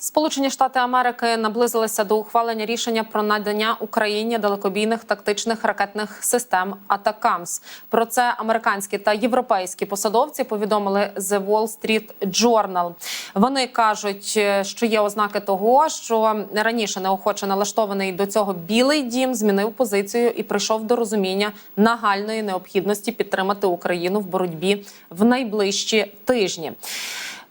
Сполучені Штати Америки наблизилися до ухвалення рішення про надання Україні далекобійних тактичних ракетних систем Атакамс. Про це американські та європейські посадовці повідомили The Wall Street Journal. Вони кажуть, е, що є ознаки того, що раніше неохоче налаштований до цього білий дім змінив позицію і прийшов до розуміння нагальної необхідності підтримати Україну в боротьбі в найближчі тижні.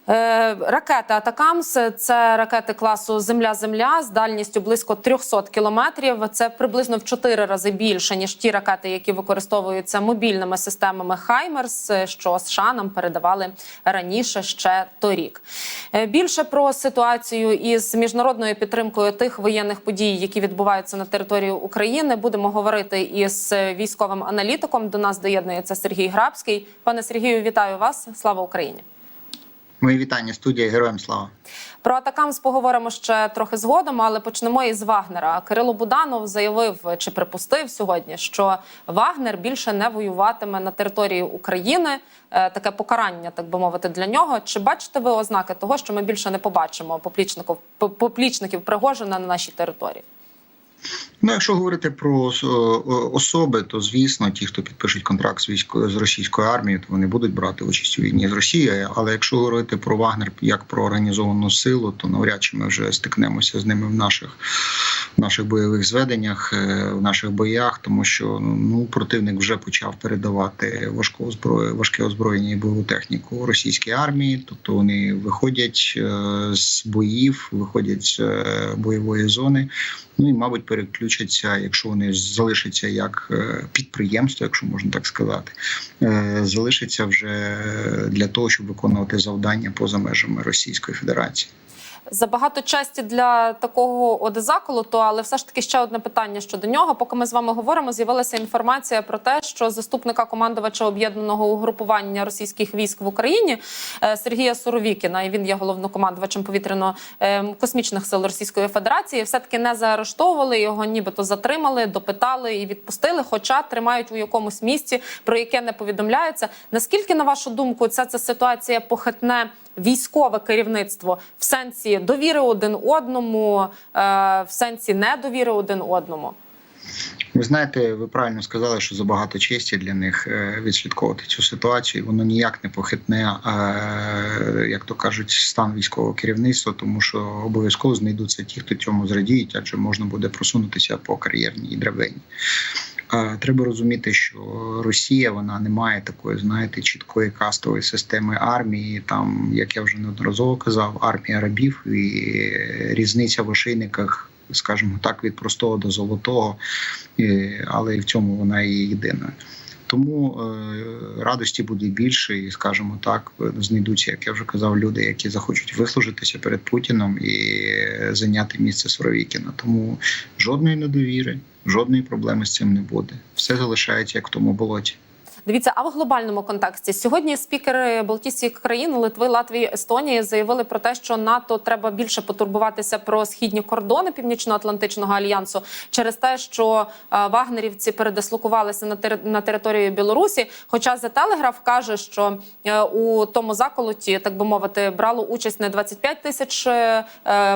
Е, Ракети Атакамс це ракети класу Земля-Земля з дальністю близько 300 кілометрів. Це приблизно в 4 рази більше ніж ті ракети, які використовуються мобільними системами Хаймерс, що США нам передавали раніше ще торік. Е, Більше про ситуацію із міжнародною підтримкою тих воєнних подій, які відбуваються на території України, будемо говорити із військовим аналітиком. До нас доєднується Сергій Грабський. Пане Сергію, вітаю вас! Слава Україні! Мої вітання студія героям слава. Про Атакамс поговоримо ще трохи згодом, але почнемо із Вагнера. Кирило Буданов заявив чи припустив сьогодні, що Вагнер більше не воюватиме на території України. Е, Таке покарання, так би мовити, для нього. Чи бачите ви ознаки того, що ми більше не побачимо поплічників поплічників Пригожина на нашій території? Ну, якщо говорити про особи, то звісно, ті, хто підпишуть контракт з військо з російською армією, то вони будуть брати участь у війні з Росією. Але якщо говорити про Вагнер як про організовану силу, то навряд чи ми вже стикнемося з ними в наших в наших бойових зведеннях, е, в наших боях, тому що ну противник вже почав передавати важку зброю, важке озброєння і бойову техніку російській армії. Тобто вони виходять е, з боїв, виходять з е, бойової зони. Ну і мабуть переключаться, якщо вони залишаться як підприємство, якщо можна так сказати, залишаться вже для того, щоб виконувати завдання поза межами Російської Федерації. Забагато честі для такого одезаколоту, але все ж таки ще одне питання щодо нього. Поки ми з вами говоримо, з'явилася інформація про те, що заступника командувача об'єднаного угрупування російських військ в Україні Сергія Суровікіна, і він є головнокомандувачем повітряно-космічних сил Російської Федерації, все таки не заарештовували його, нібито затримали, допитали і відпустили, хоча тримають у якомусь місці, про яке не повідомляється. Наскільки на вашу думку, ця ця ситуація похитне? Військове керівництво в сенсі довіри один одному, в сенсі недовіри один одному. Ви знаєте, ви правильно сказали, що забагато честі для них відслідковувати цю ситуацію. Воно ніяк не похитне, як то кажуть, стан військового керівництва, тому що обов'язково знайдуться ті, хто цьому зрадіють, адже можна буде просунутися по кар'єрній драбині. Треба розуміти, що Росія вона не має такої, знаєте, чіткої кастової системи армії. Там, як я вже неодноразово казав, армія рабів і різниця в ошейниках, скажімо так, від простого до золотого, але і в цьому вона є єдиною. Тому е, радості буде більше, і скажімо так, знайдуться, як я вже казав, люди, які захочуть вислужитися перед Путіном і зайняти місце Суровікіна. Тому жодної недовіри, жодної проблеми з цим не буде. Все залишається як в тому болоті. Дивіться, а в глобальному контексті сьогодні спікери Балтійських країн Литви, Латвії, Естонії заявили про те, що НАТО треба більше потурбуватися про східні кордони Північно-Атлантичного альянсу через те, що вагнерівці передислокувалися на тери на територію Білорусі. Хоча The Telegraph каже, що у тому заколоті, так би мовити, брало участь не 25 тисяч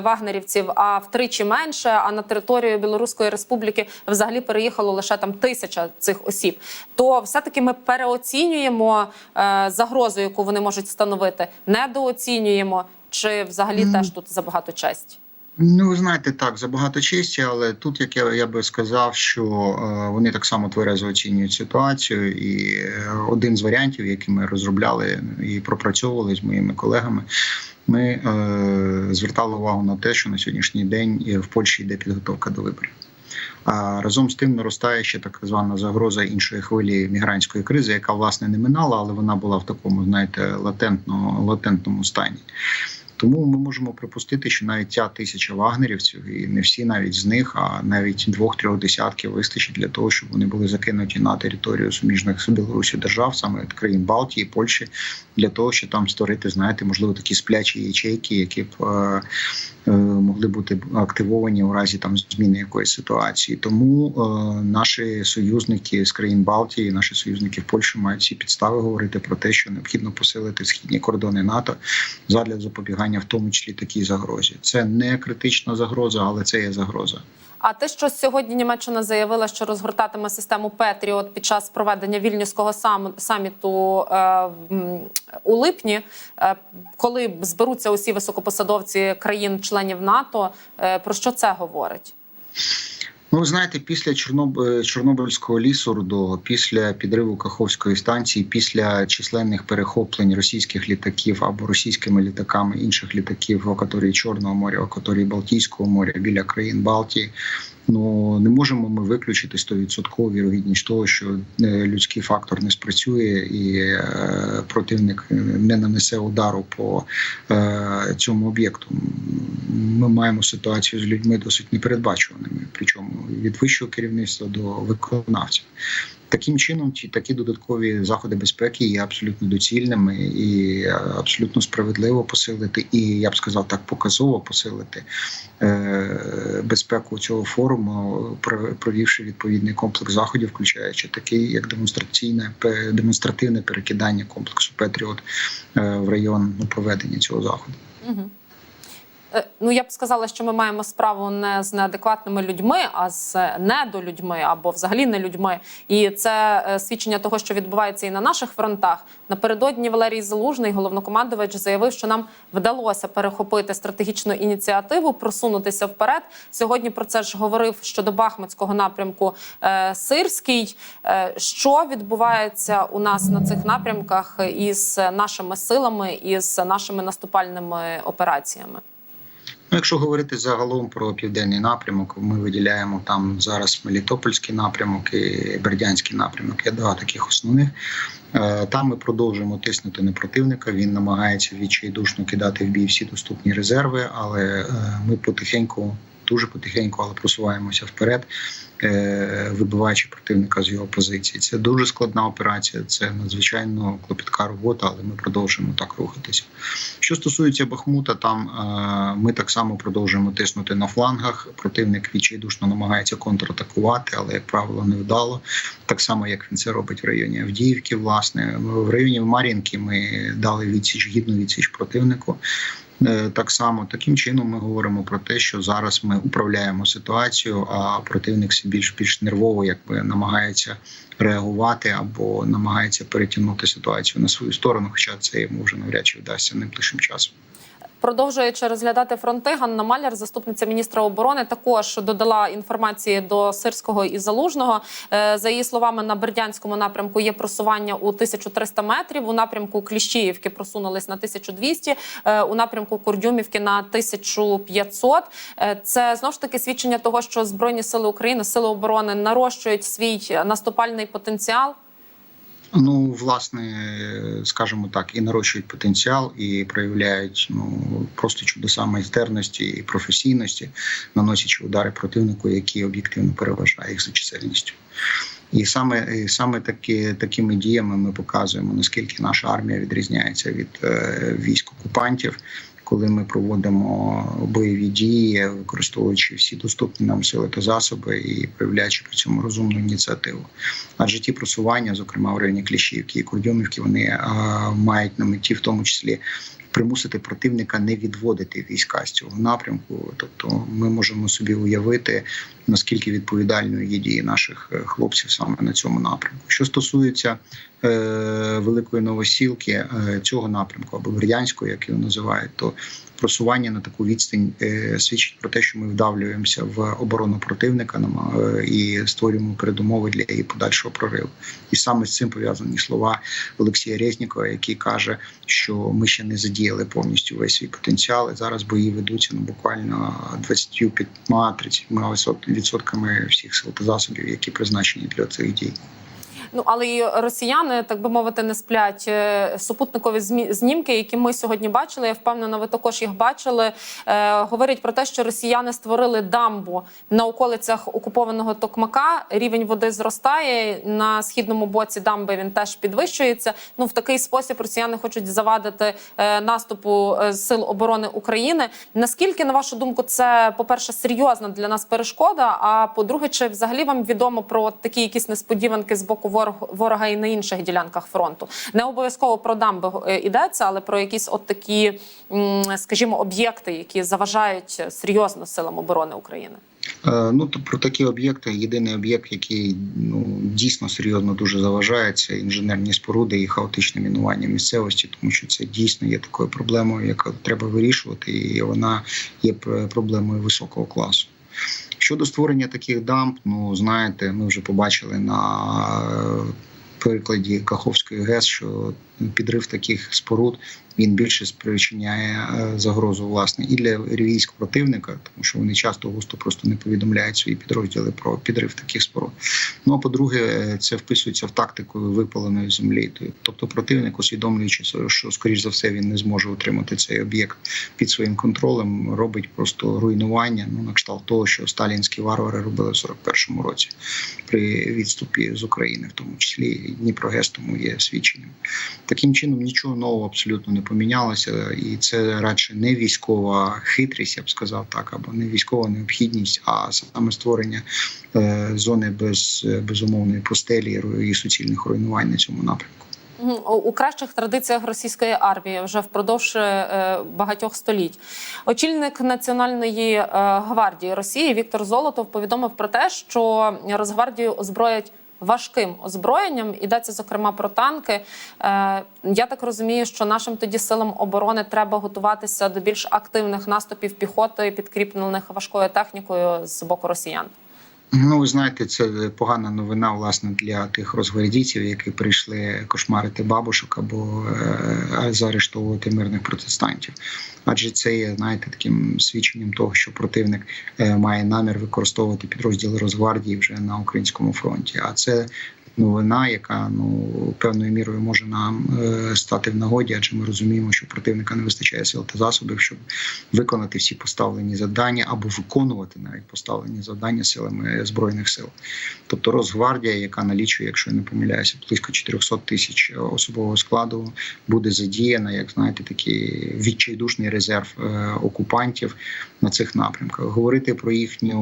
вагнерівців, а втричі менше. А на територію Білоруської республіки взагалі переїхало лише там тисяча цих осіб. То все таки ми переоцінюємо е, загрозу, яку вони можуть становити, недооцінюємо, чи взагалі mm. теж тут забагато честі? Ну, ви знаєте, так забагато честі, але тут, як я я би сказав, що е, вони так само тверезо оцінюють ситуацію, і е, один з варіантів, які ми розробляли і пропрацьовували з моїми колегами. Ми е, звертали увагу на те, що на сьогоднішній день в Польщі йде підготовка до виборів. А разом з тим наростає ще так звана загроза іншої хвилі мігрантської кризи, яка власне не минала, але вона була в такому, знаєте, латентно, латентному стані. Тому ми можемо припустити, що навіть ця тисяча вагнерівців, і не всі навіть з них, а навіть двох-трьох десятків вистачить для того, щоб вони були закинуті на територію суміжних з Білорусі держав, саме країн Балтії, Польщі, для того, щоб там створити, знаєте, можливо, такі сплячі ячейки, які б е, е, могли бути активовані у разі там зміни якоїсь ситуації. Тому е, наші союзники з країн Балтії, наші союзники в Польщі мають всі підстави говорити про те, що необхідно посилити східні кордони НАТО задля запобігання, в тому числі такій загрозі. Це не критична загроза, але це є загроза. А те, що сьогодні Німеччина заявила, що розгортатиме систему Петріот під час проведення вільнюського сам- саміту е, у липні, е, коли зберуться усі високопосадовці країн-членів НАТО, е, про що це говорить? Ну, знаєте, після Чорноб... е, Чорнобильського лісу після підриву Каховської станції, після численних перехоплень російських літаків або російськими літаками інших літаків в акваторії Чорного моря, в акваторії Балтійського моря біля країн Балтії. Ну не можемо ми виключити 100% вірогідність того, що е, людський фактор не спрацює і е, противник не нанесе удару по е, цьому об'єкту. Ми маємо ситуацію з людьми досить непередбачуваними, причому від вищого керівництва до виконавців. Таким чином, ті такі додаткові заходи безпеки є абсолютно доцільними і е, абсолютно справедливо посилити, і я б сказав так, показово посилити е, безпеку цього форуму, про- провівши відповідний комплекс заходів, включаючи такий як демонстраційне демонстративне перекидання комплексу Петріот е, в район ну, проведення цього заходу. Угу. Ну, я б сказала, що ми маємо справу не з неадекватними людьми, а з недолюдьми або взагалі не людьми. І це е, свідчення того, що відбувається і на наших фронтах. Напередодні Валерій Залужний, головнокомандувач, заявив, що нам вдалося перехопити стратегічну ініціативу, просунутися вперед. Сьогодні про це ж говорив щодо Бахмутського напрямку е, Сирський. Е, Що відбувається у нас на цих напрямках із нашими силами із нашими наступальними операціями? Ну, якщо говорити загалом про південний напрямок, ми виділяємо там зараз Мелітопольський напрямок і Бердянський напрямок. Є два таких основних. Е, Там ми продовжуємо тиснути на противника. Він намагається відчайдушно кидати в бій всі доступні резерви, але е, ми потихеньку. Дуже потихеньку, але просуваємося вперед, е, вибиваючи противника з його позиції. Це дуже складна операція, це надзвичайно клопітка робота, але ми продовжуємо так рухатися. Що стосується Бахмута, там е, ми так само продовжуємо тиснути на флангах. Противник відчайдушно намагається контратакувати, але як правило невдало. Так само, як він це робить в районі Авдіївки. Власне, в районі Мар'їнки ми дали відсіч гідну відсіч противнику. Е, Так само таким чином ми говоримо про те, що зараз ми управляємо ситуацію, а противник все більш більш нервово якби намагається реагувати або намагається перетягнути ситуацію на свою сторону, хоча це йому вже навряд чи вдасться найближчим часом. Продовжуючи розглядати фронти, Ганна Маляр, заступниця міністра оборони, також додала інформації до Сирського і Залужного. Е, За її словами, на Бердянському напрямку є просування у 1300 метрів. У напрямку Кліщіївки просунулись на 1200, е, у напрямку Курдюмівки на 1500. Е, Це знову ж таки свідчення того, що збройні сили України, сили оборони нарощують свій наступальний потенціал. Ну, власне, скажімо так, і нарощують потенціал, і проявляють ну просто чудеса майстерності і професійності, наносячи удари противнику, які об'єктивно переважає їх за чисельністю. І саме і саме такі такими діями ми показуємо наскільки наша армія відрізняється від е, військ окупантів. Коли ми проводимо бойові дії, використовуючи всі доступні нам сили та засоби і проявляючи при цьому розумну ініціативу, адже ті просування, зокрема в районі Кліщівки і Курдюмівки, вони а, мають на меті, в тому числі, примусити противника не відводити війська з цього напрямку. Тобто, ми можемо собі уявити наскільки відповідальною є дії наших е, хлопців саме на цьому напрямку. Що стосується е, великої новосілки е, цього напрямку або Бердянського, як його називають, то просування на таку відстань е, свідчить про те, що ми вдавлюємося в оборону противника е, і створюємо передумови для її подальшого прориву. І саме з цим пов'язані слова Олексія Резнікова, який каже, що ми ще не задіяли повністю весь свій потенціал. І зараз бої ведуться ну буквально 25-30 відсотками всіх сил засобів, які призначені для цих дій. Ну але і росіяни, так би мовити, не сплять Е, супутникові знімки, які ми сьогодні бачили. Я впевнена, ви також їх бачили. Е, говорять про те, що росіяни створили дамбу на околицях окупованого Токмака. Рівень води зростає на східному боці дамби. Він теж підвищується. Ну в такий спосіб росіяни хочуть завадити е, наступу е, сил оборони України. Наскільки на вашу думку, це по перше серйозна для нас перешкода? А по-друге, чи взагалі вам відомо про такі якісь несподіванки з боку ворог- ворога і на інших ділянках фронту? Не обов'язково про дамби е, йдеться, але про якісь от такі, скажімо, об'єкти, які заважають серйозно силам оборони України. Е, Ну то про такі об'єкти. Єдиний об'єкт, який ну дійсно серйозно дуже заважає, це інженерні споруди і хаотичне мінування місцевості, тому що це дійсно є такою проблемою, яку треба вирішувати, і вона є проблемою високого класу. Щодо створення таких дамб, ну знаєте, ми вже побачили на е, прикладі Каховської ГЕС, що підрив таких споруд він більше спричиняє е, загрозу власне і для військ противника, тому що вони часто густо просто не повідомляють свої підрозділи про підрив таких споруд. Ну а по-друге, е, це вписується в тактику випаленої землі. Тобто противник, усвідомлюючи, що скоріш за все він не зможе утримати цей об'єкт під своїм контролем, робить просто руйнування. Ну на кшталт того, що сталінські варвари робили в 41-му році при відступі з України, в тому числі і Дніпрогес тому є свідченням. Таким чином нічого нового абсолютно не помінялося, і це радше не військова хитрість, я б сказав так, або не військова необхідність, а саме створення е, зони без безумовної постелі і суцільних руйнувань на цьому напрямку. У кращих традиціях російської армії вже впродовж е, багатьох століть. Очільник Національної е, гвардії Росії Віктор Золотов повідомив про те, що Росгвардію озброять. Важким озброєнням йдеться зокрема про танки. Е, я так розумію, що нашим тоді силам оборони треба готуватися до більш активних наступів піхоти, підкріплених важкою технікою з боку росіян. Ну, ви знаєте, це погана новина власне для тих розгвардійців, які прийшли кошмарити бабушок або е, заарештовувати мирних протестантів. Адже це є знаєте таким свідченням того, що противник е, має намір використовувати підрозділи Росгвардії вже на українському фронті. А це новина, яка ну певною мірою може нам е, стати в нагоді, адже ми розуміємо, що противника не вистачає сил та засобів, щоб виконати всі поставлені завдання або виконувати навіть поставлені завдання силами збройних сил. Тобто Росгвардія, яка налічує, якщо я не помиляюся, близько 400 тисяч особового складу, буде задіяна, як знаєте, такий відчайдушний резерв е, окупантів на цих напрямках. Говорити про їхню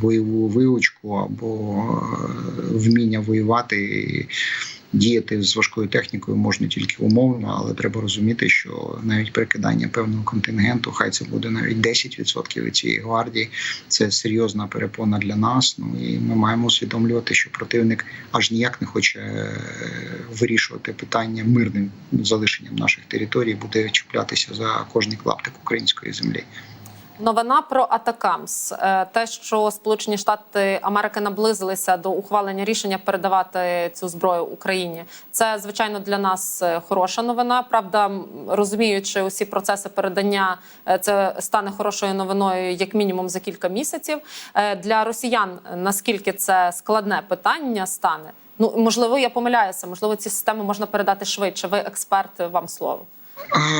бойову вилучку або е, вміння воювати. І Діяти з важкою технікою можна тільки умовно, але треба розуміти, що навіть прикидання певного контингенту, хай це буде навіть 10% від цієї гвардії. Це серйозна перепона для нас. Ну і ми маємо усвідомлювати, що противник аж ніяк не хоче е, вирішувати питання мирним залишенням наших територій, буде чіплятися за кожний клаптик української землі. Новина про Атакамс, Е, те, що Сполучені Штати Америки наблизилися до ухвалення рішення передавати цю зброю Україні. Це звичайно для нас е, хороша новина. Правда, розуміючи усі процеси передання, е, це стане хорошою новиною як мінімум за кілька місяців. Для росіян наскільки це складне питання стане? Ну можливо, я помиляюся. Можливо, ці системи можна передати швидше. Ви експерт, вам слово.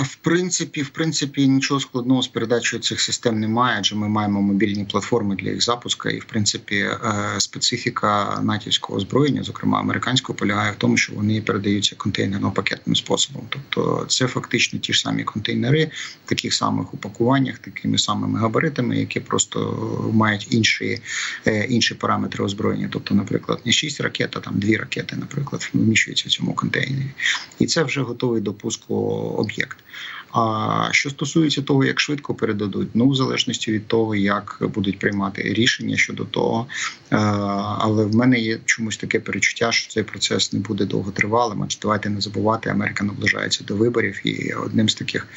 В принципі, в принципі, нічого складного з передачею цих систем немає, адже ми маємо мобільні платформи для їх запуску. І в принципі, е, специфіка натівського озброєння, зокрема американського, полягає в тому, що вони передаються контейнерно-пакетним способом. Тобто, це фактично ті ж самі контейнери, в таких самих упакуваннях, такими самими габаритами, які просто мають інші, е, інші параметри озброєння. Тобто, наприклад, не 6 ракет, а там 2 ракети, наприклад, вміщуються в цьому контейнері, і це вже готовий до пуску об'єкт. А що стосується того, як швидко передадуть, ну в залежності від того, як будуть приймати рішення щодо того, Е, але в мене є чомусь таке перечуття, що цей процес не буде довготривалим. Адже давайте не забувати, Америка наближається до виборів, і одним з таких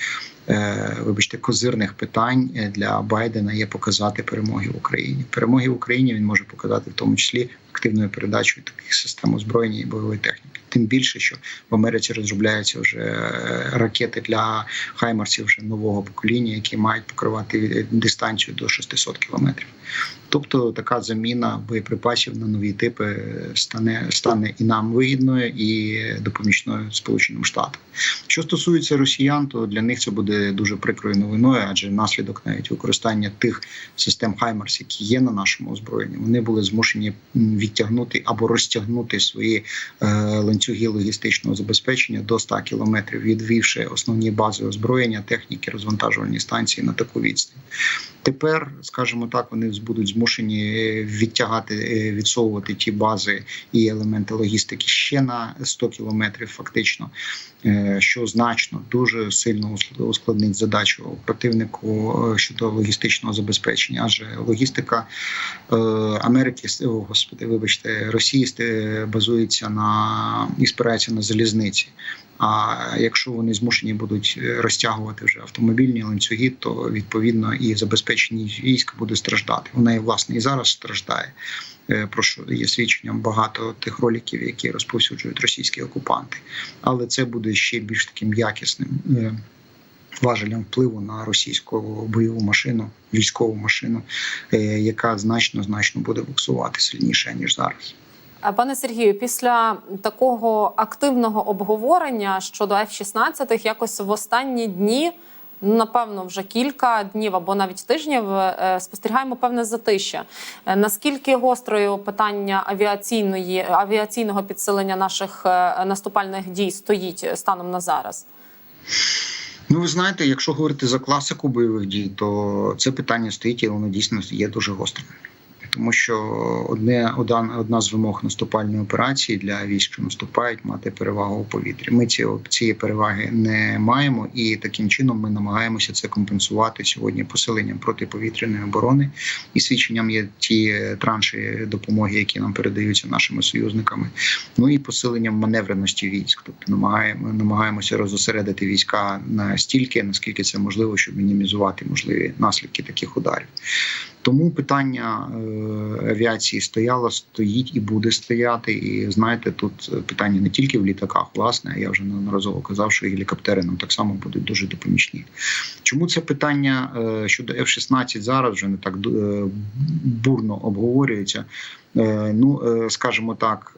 вибачте, козирних питань для Байдена є показати перемоги в Україні. Перемоги в Україні він може показати в тому числі активною передачею таких систем озброєння і бойової техніки. Тим більше, що в Америці розробляються вже е, ракети для хаймарсів вже нового покоління, які мають покривати дистанцію до 600 кілометрів. Тобто така заміна боєприпасів на нові типи стане стане і нам вигідною, і допомічною Сполученим Штатам. Що стосується росіян, то для них це буде дуже прикрою новиною, адже наслідок навіть використання тих систем Хаймарс, які є на нашому озброєнні, вони були змушені відтягнути або розтягнути свої е, ланцюги логістичного забезпечення до 100 кілометрів, відвівши основні бази озброєння, техніки, розвантажувальні станції на таку відстань. Тепер, скажімо так, вони будуть змушені відтягати, відсовувати ті бази і елементи логістики ще на 100 кілометрів, фактично, що значно дуже сильно ускладнить задачу противнику щодо логістичного забезпечення. Адже логістика Америки о, господи, вибачте, Росії базується на і спирається на залізниці. А якщо вони змушені будуть розтягувати вже автомобільні ланцюги, то відповідно і забезпечення військ буде страждати. Вона і власне і зараз страждає. Про що є свідченням багато тих роліків, які розповсюджують російські окупанти, але це буде ще більш таким якісним важелем впливу на російську бойову машину, військову машину, яка значно значно буде буксувати сильніше ніж зараз. Пане Сергію, після такого активного обговорення щодо F-16 якось в останні дні, напевно, вже кілька днів або навіть тижнів спостерігаємо певне затища. Наскільки гострою питання авіаційної авіаційного підсилення наших наступальних дій стоїть станом на зараз? Ну, ви знаєте, якщо говорити за класику бойових дій, то це питання стоїть і воно дійсно є дуже гострим. Тому що одне одна, одна з вимог наступальної операції для військ, що наступають, мати перевагу у повітрі. Ми ці цієї переваги не маємо, і таким чином ми намагаємося це компенсувати сьогодні посиленням протиповітряної оборони і свідченням є ті транші допомоги, які нам передаються нашими союзниками. Ну і посиленням маневреності військ. Тобто намагаємо намагаємося розосередити війська настільки, наскільки це можливо, щоб мінімізувати можливі наслідки таких ударів. Тому питання авіації стояло, стоїть і буде стояти. І знаєте, тут питання не тільки в літаках, власне. Я вже неодноразово казав, що гелікоптери нам так само будуть дуже допомічні. Чому це питання щодо F-16 зараз вже не так бурно обговорюється? Ну, скажімо так,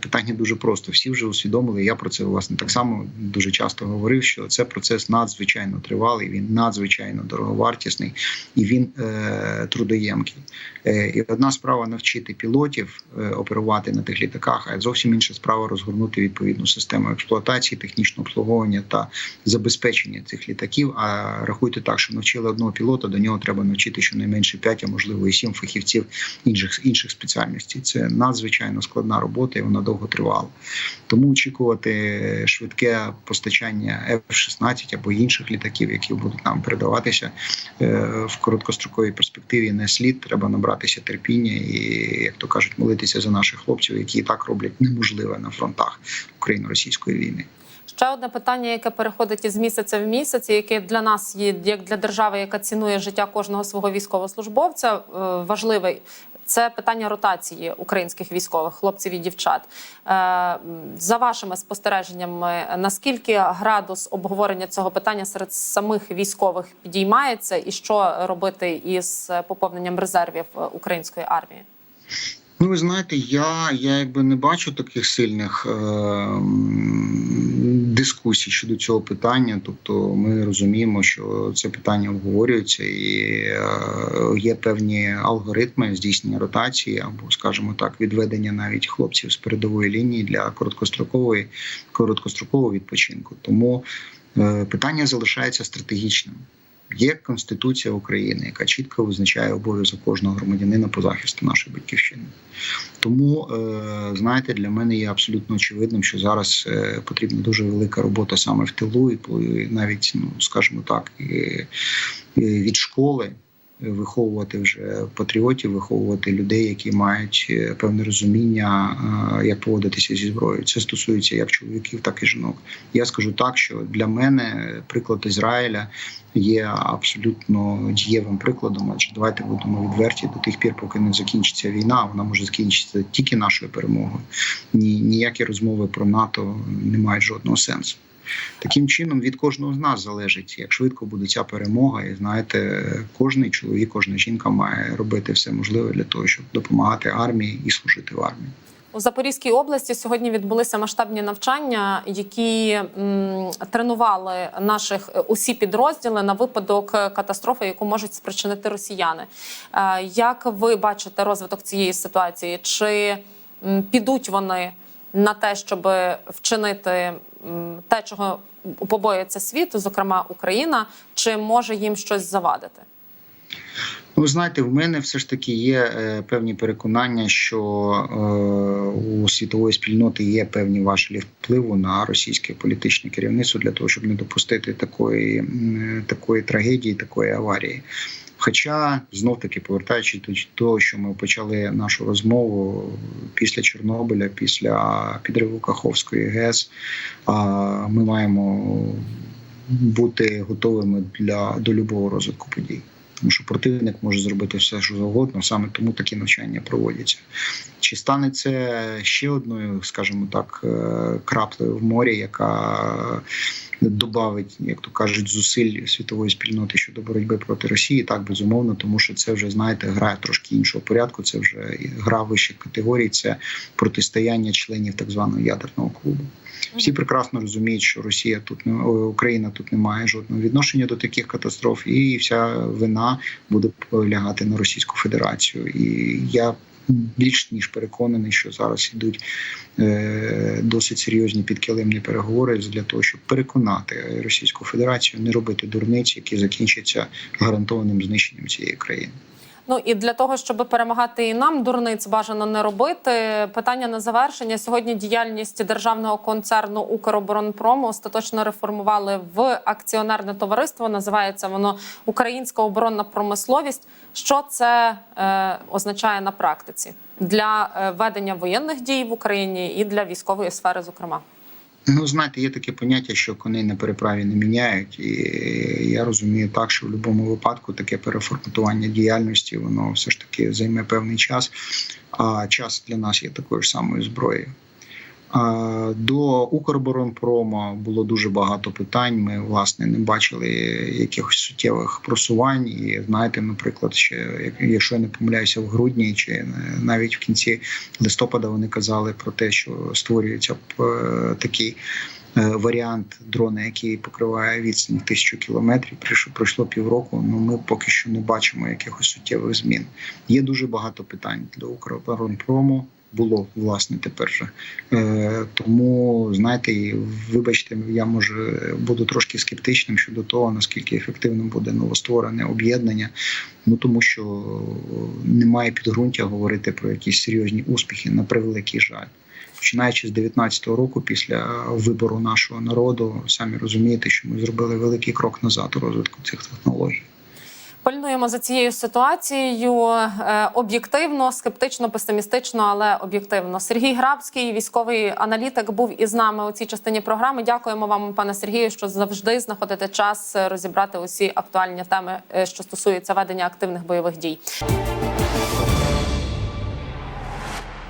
питання дуже просто. Всі вже усвідомили. Я про це власне так само дуже часто говорив. Що це процес надзвичайно тривалий, він надзвичайно дороговартісний і він трудоємкий. І одна справа навчити пілотів оперувати на тих літаках, а зовсім інша справа розгорнути відповідну систему експлуатації, технічного обслуговування та забезпечення цих літаків. А рахуйте так, що навчили одного пілота, до нього треба навчити щонайменше 5, а можливо і 7 фахівців інших інших спеціальностей. Це надзвичайно складна робота, і вона довго тривала. Тому очікувати швидке постачання F-16 або інших літаків, які будуть нам передаватися в короткостроковій перспективі, не слід. Треба набратися терпіння і, як то кажуть, молитися за наших хлопців, які і так роблять неможливе на фронтах україно-російської війни. Ще одне питання, яке переходить із місяця в місяць, яке для нас є як для держави, яка цінує життя кожного свого військовослужбовця, важливий. Це питання ротації українських військових хлопців і дівчат. За вашими спостереженнями, наскільки градус обговорення цього питання серед самих військових підіймається, і що робити із поповненням резервів української армії? Ну, ви знаєте, я я якби не бачу таких сильних е, дискусій щодо цього питання. Тобто, ми розуміємо, що це питання обговорюється, і е, є певні алгоритми здійснення ротації, або, скажімо так, відведення навіть хлопців з передової лінії для короткострокової короткострокового відпочинку. Тому е, питання залишається стратегічним. Є Конституція України, яка чітко визначає обов'язок кожного громадянина по захисту нашої батьківщини. Тому, знаєте, для мене є абсолютно очевидним, що зараз потрібна дуже велика робота саме в тилу, і навіть, ну скажімо так, від школи виховувати вже патріотів, виховувати людей, які мають е, певне розуміння, е, як поводитися зі зброєю. Це стосується як чоловіків, так і жінок. Я скажу так, що для мене приклад Ізраїля є абсолютно дієвим прикладом. Адже давайте будемо відверті до тих пір, поки не закінчиться війна. Вона може закінчитися тільки нашою перемогою. Ні, ніякі розмови про НАТО не мають жодного сенсу. Таким чином від кожного з нас залежить, як швидко буде ця перемога. І знаєте, кожний чоловік, кожна жінка має робити все можливе для того, щоб допомагати армії і служити в армії. У Запорізькій області сьогодні відбулися масштабні навчання, які м, тренували наших е, усі підрозділи на випадок катастрофи, яку можуть спричинити росіяни. Е, Як ви бачите розвиток цієї ситуації? Чи м, підуть вони на те, щоб вчинити те, чого побоюється світ, зокрема Україна, чи може їм щось завадити? Ну, знаєте, в мене все ж таки є е, певні переконання, що е, у світової спільноти є певні важелі впливу на російське політичне керівництво для того, щоб не допустити такої, такої трагедії, такої аварії. Хоча знов таки повертаючись до того, що ми почали нашу розмову після Чорнобиля, після підриву Каховської ГЕС, ми маємо бути готовими для до любого розвитку подій. Тому що противник може зробити все, що завгодно, саме тому такі навчання проводяться. Чи стане це ще одною, скажімо так, е, краплею в морі, яка додавить, як то кажуть, зусиль світової спільноти щодо боротьби проти Росії? Так безумовно, тому що це вже знаєте, грає трошки іншого порядку. Це вже гра вищих категорій, це протистояння членів так званого ядерного клубу. Всі прекрасно розуміють, що Росія тут не Україна тут не має жодного відношення до таких катастроф, і вся вина буде полягати на Російську Федерацію. І я більш ніж переконаний, що зараз йдуть е, досить серйозні підкилимні переговори для того, щоб переконати Російську Федерацію не робити дурниць, які закінчаться гарантованим знищенням цієї країни. Ну і для того, щоб перемагати і нам дурниць бажано не робити. Питання на завершення сьогодні. Діяльність державного концерну Укроборонпром остаточно реформували в акціонерне товариство. Називається воно Українська оборонна промисловість. Що це е, означає на практиці для е, ведення воєнних дій в Україні і для військової сфери, зокрема? Ну, знаєте, є таке поняття, що коней на переправі не міняють, і я розумію так, що в будь-якому випадку таке переформатування діяльності воно все ж таки займе певний час. А час для нас є такою ж самою зброєю. До Укроборонпрома було дуже багато питань. Ми власне не бачили якихось суттєвих просувань. І знаєте, наприклад, ще якщо я не помиляюся в грудні, чи навіть в кінці листопада вони казали про те, що створюється е, такий е, варіант дрона, який покриває відстань тисячу кілометрів. Пройшло півроку. Ну ми поки що не бачимо якихось суттєвих змін. Є дуже багато питань до Укроборонпрому. Було власне тепер же е, тому знаєте, вибачте, я може буду трошки скептичним щодо того, наскільки ефективним буде новостворене об'єднання. Ну тому що немає підґрунтя говорити про якісь серйозні успіхи на превеликий жаль. Починаючи з 19-го року, після вибору нашого народу, самі розумієте, що ми зробили великий крок назад у розвитку цих технологій. Пильнуємо за цією ситуацією е, об'єктивно, скептично, песимістично, але об'єктивно. Сергій Грабський, військовий аналітик, був із нами у цій частині програми. Дякуємо вам, пане Сергію, що завжди знаходите час е, розібрати усі актуальні теми, е, що стосуються ведення активних бойових дій.